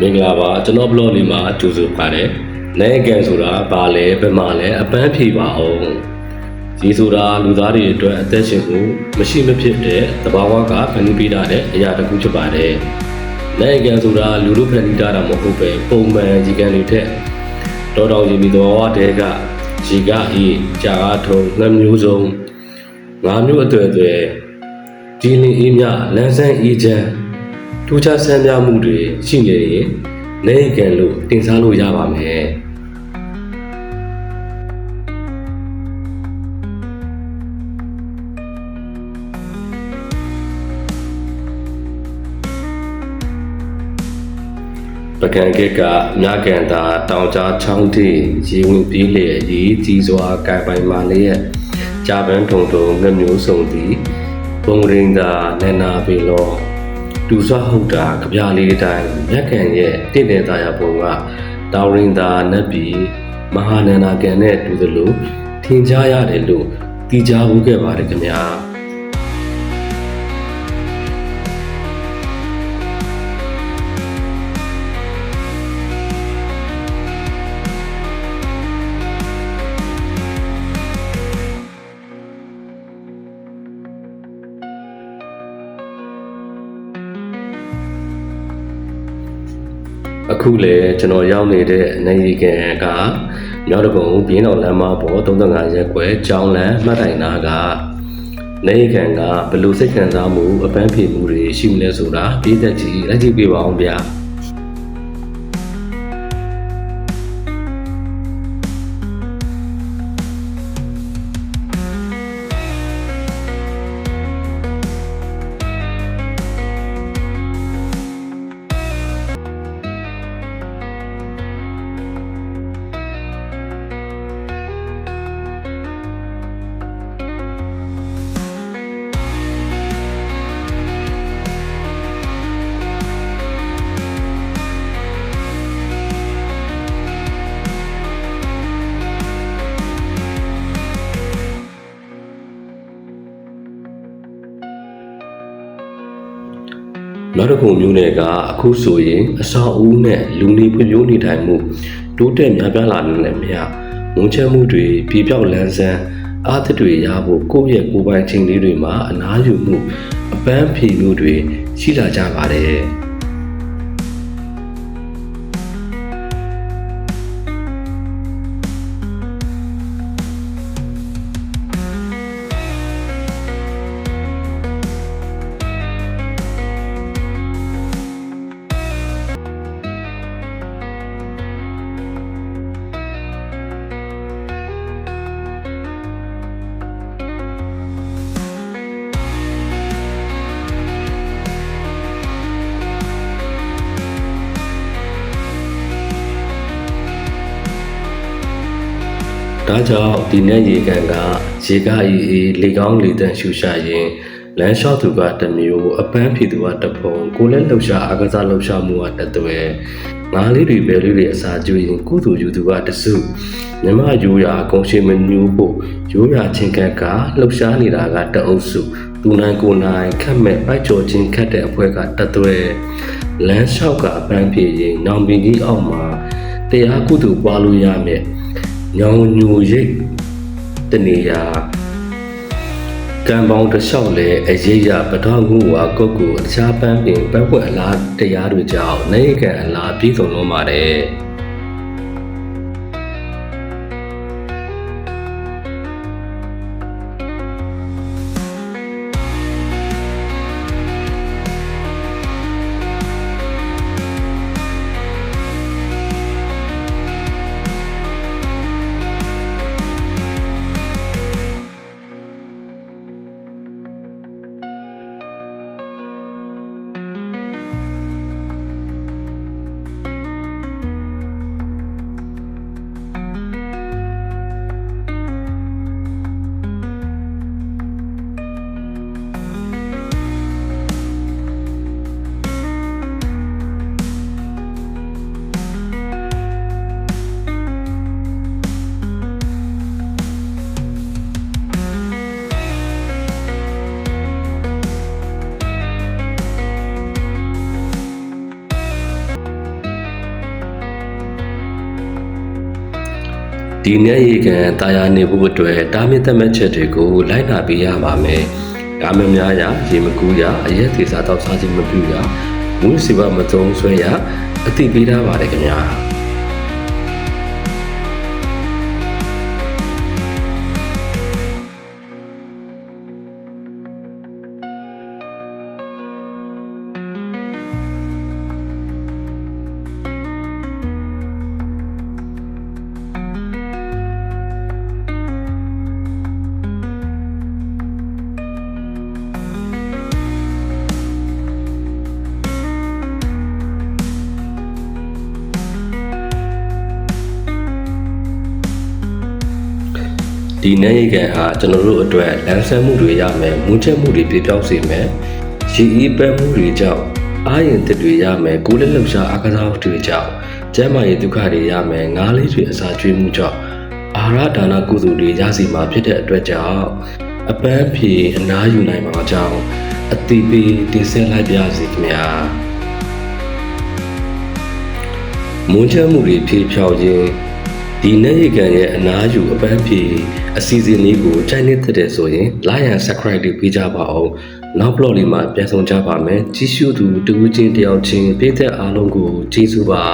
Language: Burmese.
မင်္ဂလာပါကျွန်တော် blog လေးမှာကြိုဆိုပါတယ်နိုင်ကန်ဆိုတာဘာလဲဘယ်မှာလဲအပန်းဖြေပါအောင်ရေဆိုတာလူသားတွေအတွက်အသက်ရှင်မှုမရှိမဖြစ်တဲ့သဘာဝကဖန်တီးပေးတာတဲ့အရာတစ်ခုဖြစ်ပါတယ်နိုင်ကန်ဆိုတာလူတို့ဖန်တီးတာမဟုတ်ပဲပုံမှန်ကြီးကန်တွေထက်တော်တော်ကြီးပြီးသဘာဝတဲကရေကအေးကြာအားထုံငှက်မျိုးစုံငါးမျိုးအတွေ့အတွေ့ဒီလင်းအေးမြလန်းဆန်းအေးချမ်း ထူးခြားဆန်းပြမှုတွေရှိနေရင်နေကန်လို့တင်စားလို့ရပါမယ်ပကံကက်ကမြကန်တာတောင်ကြားချောင်းထိရေဝင်ပြေးလျက်ရေကြီးစွာကံပိုင်မာလျက်ကြာပန်းထုံထုံငမျိုးစုံသည်ပုံရင်းသာနန္နာပေလော တူဆွဟုတ်တာကြပြလေးတိုင်းမြကန်ရဲ့တင့်တယ်သားရပုံကတောင်ရင်းသာနတ်ပြည်မဟာနန္နာကန်နဲ့တူသလိုထင်ရှားရတယ်လို့သိကြဘူးခဲ့ပါတယ်ခင်ဗျာ အခုလေကျွန်တော်ရောက်နေတဲ့နေရီကန်ကမြောက်တကုံပြင်းတော်လမ်းမပေါ်35ရက်ကွယ်ကျောင်းလမ်းမှတ်တိုင်နာကနေရီကန်ကဘယ်လိုစိတ်ခံစားမှုအပန်းဖြေမှုတွေရှိမလဲဆိုတာပြည်သက်ကြီးလက်ကြည့်ပြပါအောင်ဗျာ နောက်တစ်ခုမျိုးနယ်ကအခုဆိုရင်အဆောက်အဦနဲ့လူနေဖွံ့ဖြိုးနေထိုင်မှုတိုးတက်များပြားလာနေလည်းမရဝန်ချမှုတွေပြေပြောက်လန်းဆန်းအားသစ်တွေရဖို့ကိုယ့်ရဲ့ကိုယ်ပိုင်ချိန်လေးတွေမှာအနားယူမှုအပန်းဖြေမှုတွေရှိလာကြပါတယ် ဒါကြောင့်ဒီနေ့ရေကန်ကရေကအေးအေးလေကောင်းလေတန့်ရှူရှာရင်လမ်းလျှောက်သူကတစ်မျိုးအပန်းဖြေသူကတစ်ဖုံကိုယ်လည်းလှုပ်ရှားအားကစားလှုပ်ရှားမှုကတစ်သွဲငါးလေးတွေပဲလေးတွေအစာကျွေးရင်ကုသူယူသူကတစုမြမယူရာအကုန်ရှိမညူးဖို့ယူရာချင်းကက်ကလှုပ်ရှားနေတာကတအုပ်စုသူနိုင်ကိုနိုင်ခတ်မဲ့ပိုက်ကျော်ချင်းခတ်တဲ့အဖွဲကတစ်သွဲလမ်းလျှောက်ကအပန်းဖြေရင်နောင်ပင်ကြီးအောက်မှာတရားကုသူပွားလို့ရမယ် ညောင်ညူရိတ်တနေရာကံပေါင်းတစ်လျှောက်လဲအရေးရပထောက်မှုဝါကုတ်ကိုအခြားပန်းပင်ပတ်ွက်အလားတရားတွေကြောင့်နေကံအလားပြည့်စုံလုံးပါတယ် ဒီနေ့ရေကန်တာယာနေဖို့အတွက်တားမြစ်သက်မဲ့ချက်တွေကိုလိုက်နာပေးရပါမယ်။ဒါမှမများရရေမကူးရအရက်သေးစားတော့စားခြင်းမပြုရမူးစီဘမသုံးဆွဲရအတိပေးထားပါတယ်ခင်ဗျာ။ ဒီနိုင်ရိတ်ကန်ဟာကျွန်တော်တို့အတွက်လမ်းဆန်းမှုတွေရမယ်မူးချက်မှုတွေပြပြောင်းစေမယ်ရည်ဤပန်းမှုတွေကြောင့်အာရင်တစ်တွေရမယ်ကိုယ်လက်လှုပ်ရှားအားကစားတွေကြောင့်ကျန်းမာရေးဒုက္ခတွေရမယ်ငားလေးတွေအစာကျွေးမှုကြောင့်အာဟာရဒါနကုသိုလ်တွေရစီမှာဖြစ်တဲ့အတွက်ကြောင့်အပန်းဖြေအနားယူနိုင်မှာကြောင့်အတိပေးတင်ဆက်လိုက်ပါစီခင်ဗျာမွန်းချမ်းမှုတွေဖြေဖြောက်ခြင်း ဒီနေ့ရေကန်ရဲ့အနားယူအပန်းဖြေအစီအစဉ်လေးကိုကြိုက်နေတဲ့တဲ့ဆိုရင် like and subscribe လေးပေးကြပါအောင်နောက် blog လေးမှာပြန်ဆောင်ကြပါမယ်ကြီးစုသူတူချင်းတယောက်ချင်းပြည်သက်အားလုံးကိုကျေးဇူးပါ